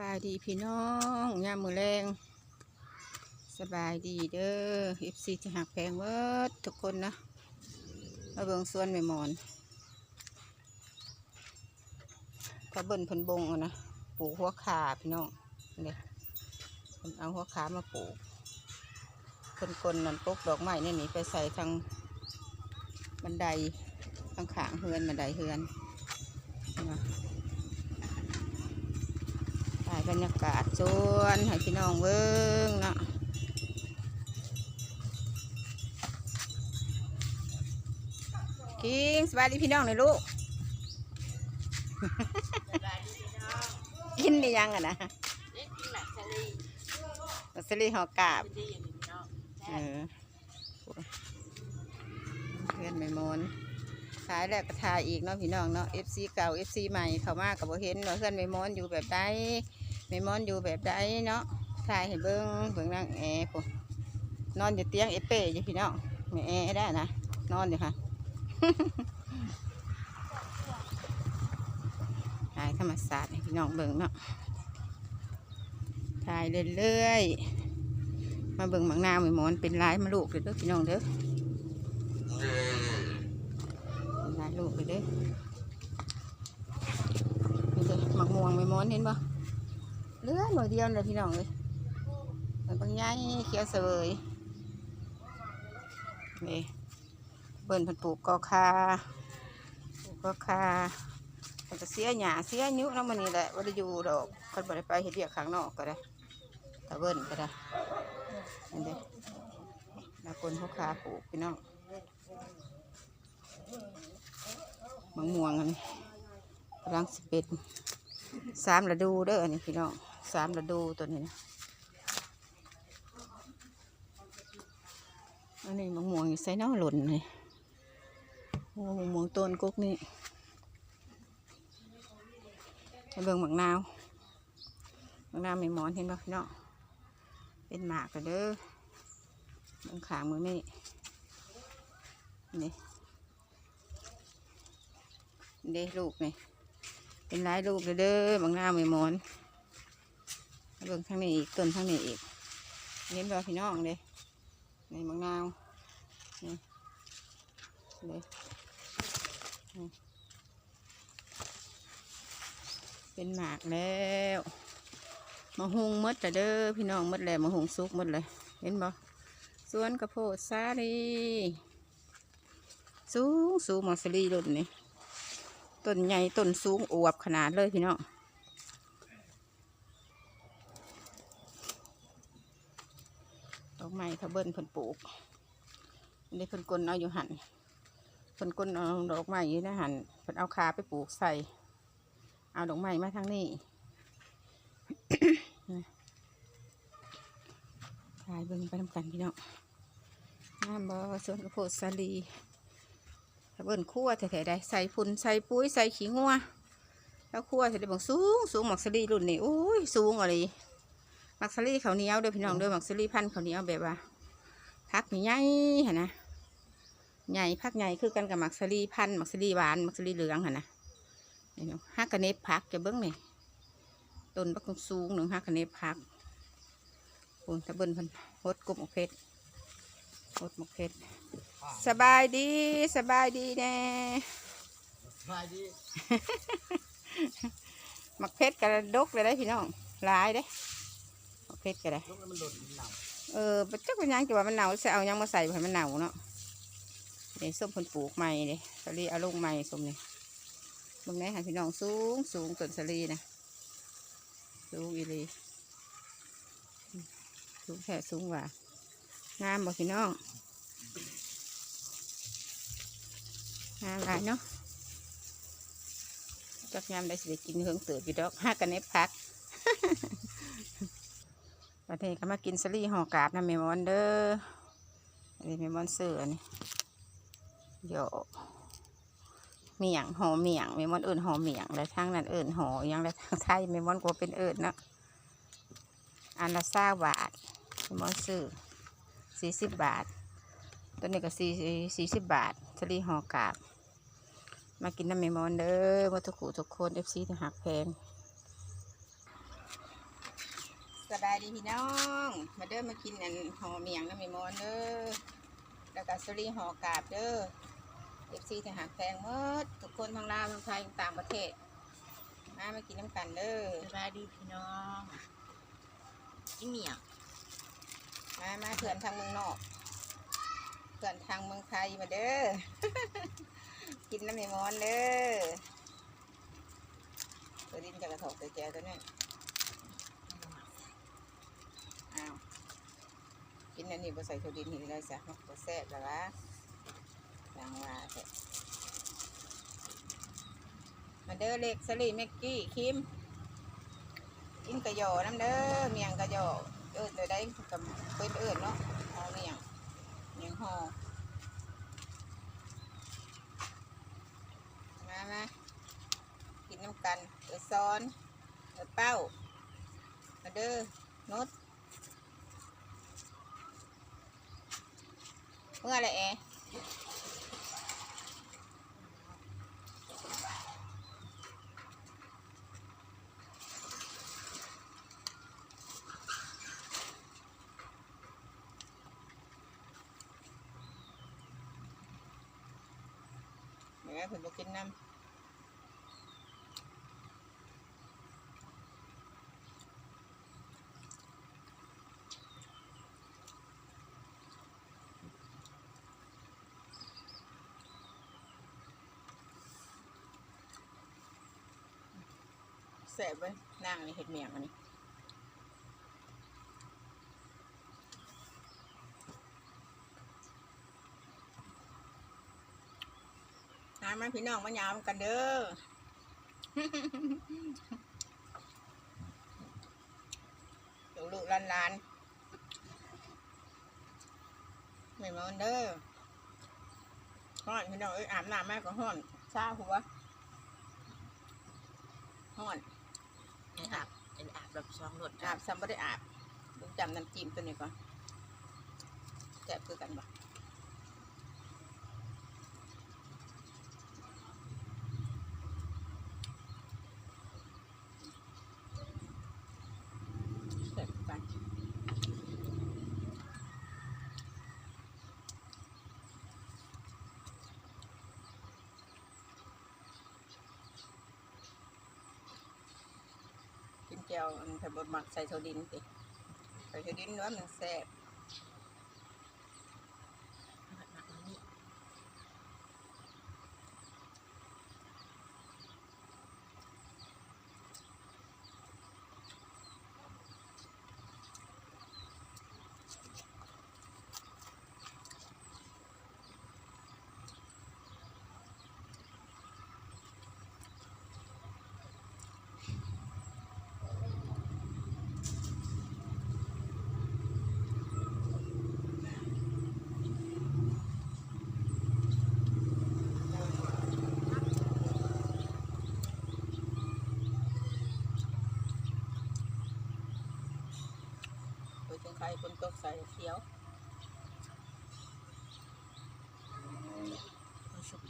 บายดีพี่น้องยามมือแรงสบายดีเด้ออิฟซีจะหักแพงเวิร์ดทุกคนนะมาเบิงสวนแม่หมอนพระเบินพันบงนะปลูกหัวขาพี่น้องเนี่ยเพิ่นเอาหัวขามาปลูกเพิ่นกลนนั่นปลูกดอกไม้เนี่ยนี่ไปใส่ทางบันไดทางขางเฮือนบันไดเฮือนนะ ถ่ายบรรยากาศสวนให้พี่น้องเบิ้งเนาะคิงสบายดีพี่น้องเลยลูกกินได้ยังอะนะมัสลีหอกาบเออเพื่อนไม่มนขายแล้วก็ทายอีกเนาะพี่น้องเนาะ FC เก่า FC ใหม่เขามากกับบ่เห็นว่าเพื่อนไม่มนอยู่แบบใด ไม่มอนอยู่แบบใดเนาะถ่ายให้เบิ้งเบิ้งนั่งแอร์ปุ๊นอนอยู่เตียงเอเป้อยู่พี่น้องไม่แอร์ได้นะนอนอยู่ค่ะถ่ายธรรมศาสตร์ให้พี่น้องเบิ่งเนาะถ่ายเรื่อยๆมาเบิ่งหมังนาไม่มอนเป็นลายมาลูกเลยเด้อพี่น้องเด้อลายลูกเลยเด้อนี่เด้อหมักม่วงไม่มอนเห็นปะ เหลือหน่อยเดียวเลยพี่น้องเลยมันบางใหญ่เขียวเสวยนี่เบิ่นเพันปลูกกอคาปลูกกอคามันจะเสียหยาเสียนิ้วน้ำมันนี่แหละว่าได้อยู่ดอกคนบ่ได้ไปเฮ็ดเรียกข้างนอกก็ได้ตะเบิ้นก็ได้อันเด้แล้วคนเขาขาปลูกพี่น้องมะม่วงอันนี้กำลังสิเป็นสามฤดูเด้ออันนี้พี่น้อง สามฤดูตัวนี้นะอันนี้มะม่วงอยู่ใส่น้อหล่นเลยโอ้มะม่วงต้นกุกนี่ไปเบิ่งหมักนาวหมักนาวไม่หมอนเห็นป่ะเนาะเป็นหมากกันเด้อเบิ่งขางมือนี่นี่เด้ลูกนี่เป็นหลายลูกเลยเด้อหมักนาวไม่หมอน เบิ่งทางนี้อีกต้นทางนี้อีกเห็นป่พี่น้องเด้นี่หมักนาวนี่เด้เป็นหมากแล้วมาหุงมดแต่เด้อพี่น้องมดแล้วมาหุงซุกมดเลย เห็นบ่สวนกระโพดสาลีสูงสูงมังสลีรุ่นนี่ต้นใหญ่ต้นสูงอวบขนาดเลยพี่น้อง ดอกไม้เขาเบิ้นเพิ่นปลูกอันนี้เพิ่นกลนเอาอยู่หันเพิ่นกลนเอาดอกไม้อยู่ในะหันเพิ่นเอาขาไปปลูกใส่ เอาดอกไม้มาทางนี้ถ่ายเบิ่งไปทำกันพี่น้องน้ำบ่สวนกระโพดสาลีถ้าเบิ่นคั่วแถวๆใดใส่ฝุ่นใส่ปุ๋ยใส่ขี้งัวแล้วคั่วเสร็จแล้วบังสูงสูงหมักสลีรุ่นนี้โอ้ยสูงอะไรหมักสลีข้าวเหนียวเด้อพี่น้องเด้อหมักสลีพันธุ์ข้าวเหนียวแบบว่า พักใหญ่ๆหั่นนะใหญ่พักใหญ่คือกันกับหมักสาลีพันธุ์หมักสาลีหวานหมักสาลีเหลืองหั่นนะนี่เนาะฮักกระเนบผักจะเบิ้งนี่ต้นบักสูงหนึ่งฮักกระเนบผักโอ้ยตะเบิ้นเพันฮดกบหมกเพชรฮดหมกเพชรสบายดีสบายดีแน่มาดีหมักเพชรกระดกเลยได้พี่น้องหลายเด้หมักเพชรกระได้ เออปัจจุบันยังจะว่ามันหนาวจะเอายังมาใส่ให้มันหนาวเนาะนี่ส้มเพิ่นปลูกใหม่เลยสลีเอาลงใหม่ส้มนี่ลงไหนหาพี่น้องสูงสูงต้นสลีนะสูงอีหลีสูงแค่สูงกว่างามบ่พี่น้องงามหลายเนาะจักยามได้สิได้กินเฮืองเติบอยู่ดอกห้ากันเน็บพัก ประเทศก็มากินสลี่ห่อกาบนะเมมอนเด้ออันนี้เมมอนเสือนี่เดี๋ยเมียงห่อเมียงเมมอนเอิญห่อเมียงและทางนั้นเอิญห่อยังและทางไทยเมมอนก็เป็นเอิญเนาะอันละเศร้าบาทคุณหมอซื้อสี่สิบบาท ตัวนี้ก็สี่สี่สิบบาทสลีห่อกาบ มากินน้ำเมมอนเด้อมาทุกขู่ทุกคนเอฟซีที่หักแพง สบายดีพี่น้อง มาเด้อมากินอันห่อเมียงน้ำมีมอนเด้อแล้วก็สลีห่อกาบเด้อเอฟซีทหารแพงหมดทุกคนทั้งลาวทั้งไทยทั้งต่างประเทศ มามากินน้ำกันเด้อสบายดีพี่น้องกินเมียงมามาเพื่อนทางเมืองนอกเพื่อนทางเมืองไทยมาเด้อกินน้ำมีมอนเด้อตัวดินจะกระถกตัวแจตัวนี้อ้าว กินอันนี้บ่ใส่ตัวดินนี่เลยจ้ะมันบ่แซ่บแล้ววะดังว่าแท้มาเด้อเล็กสลีแม็กกี้คิมกินกระยอน้ำเด้อเมียงกระยอเอิดเลยได้กับเป็นเอิดเนาะหอเมียงเมียงหอมามากินน้ำกันเอิดซ้อนเอิดเป้ามาเด้อนุด เมื่อไรแอเดี๋ยวเพิ่นบอกกินน้ำ แซ่บเว้ยนั่งนี่เห็ดเมียงอันนี้น้ำมันพี่น้องมายามกันเด้อลูกลูกลานลานไม่มาเด้อห้อนพี่น้องเอ้ยอาบน้ำแม่ก็ห้อนซาหัวห้อน อ้อาบไอ้อาบแบบสองรสอาบซ้ำไม่ได้อาบดูจำน้ำจิ้มตัวนี้ก่อนแซ่บคือกันบ่แซ่บคือกัน กินแก้วอันถ้าบดหมักใส่โซดินสิใส่โซดินเนื้อมันแซ่บ หมักมันนี่ ตัวจึงไข่คนตกใส่เขียวมันสุก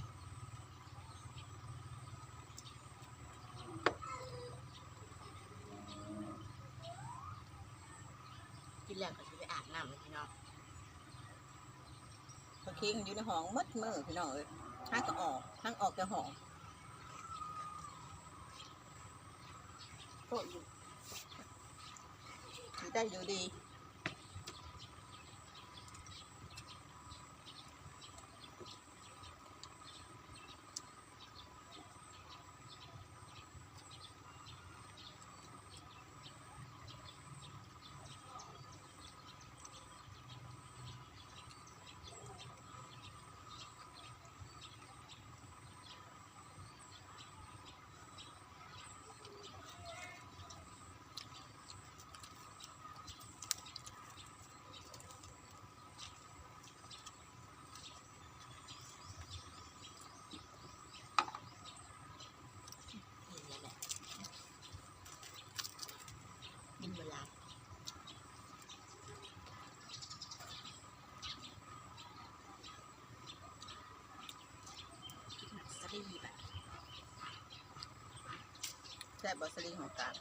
กินแล้วก็จะไปอาบน้ำเลยพี่น้องพอคิงอยู่ในห้องมัดมือพี่น้องเอ้ยห้างก็ออกห้างออกจากห้องก็อยู่อยู่ได้อยู่ดี แซ่บบอสลีของกลาง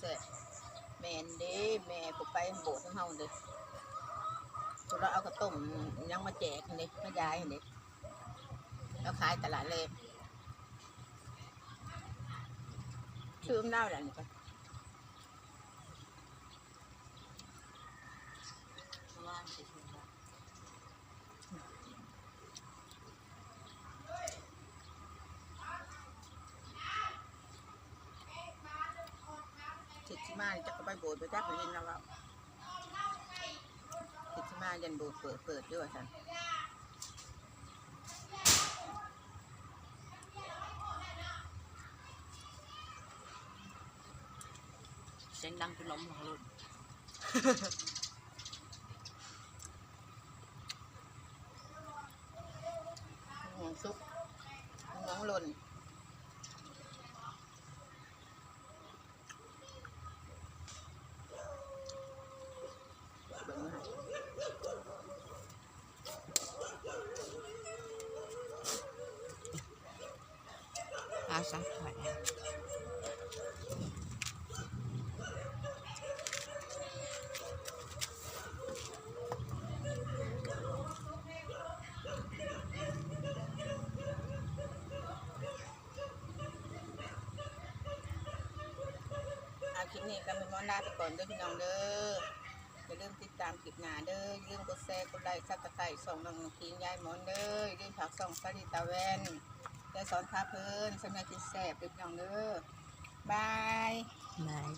แซ่บ แม่นเด้แม่ผมไปโบสถ์ของเฮาเด้สุดแล้วเอากระต้มยังมาแจกนี่มายายนี่แล้วขายตลาดเลยชื่อมเล่าแหละนี่ก็ว่างสิคุณว่าทิศที่มานี่จะก็ ไปโบสถ์ไปจักไปยินแล้วว่าทิศที่มายันโบสถ์เปิดเปิดด้วยสันเสียงดังเป็นลมของร คลิปนี้ก็เป็นมอนลาไปก่อนเด้อพี่น้องเด้ออย่าลืมติดตามคลิปหน้าเด้ออย่าลืมกดแชร์กดไลค์ซับสไครต์ส่องน้องคิงยายหมอนเด้ออย่าลืมผักส่องสลิดตาแวนยายสอนพาเพลินสำนักกินแซ่บเด้อพี่น้องเด้อบายนาย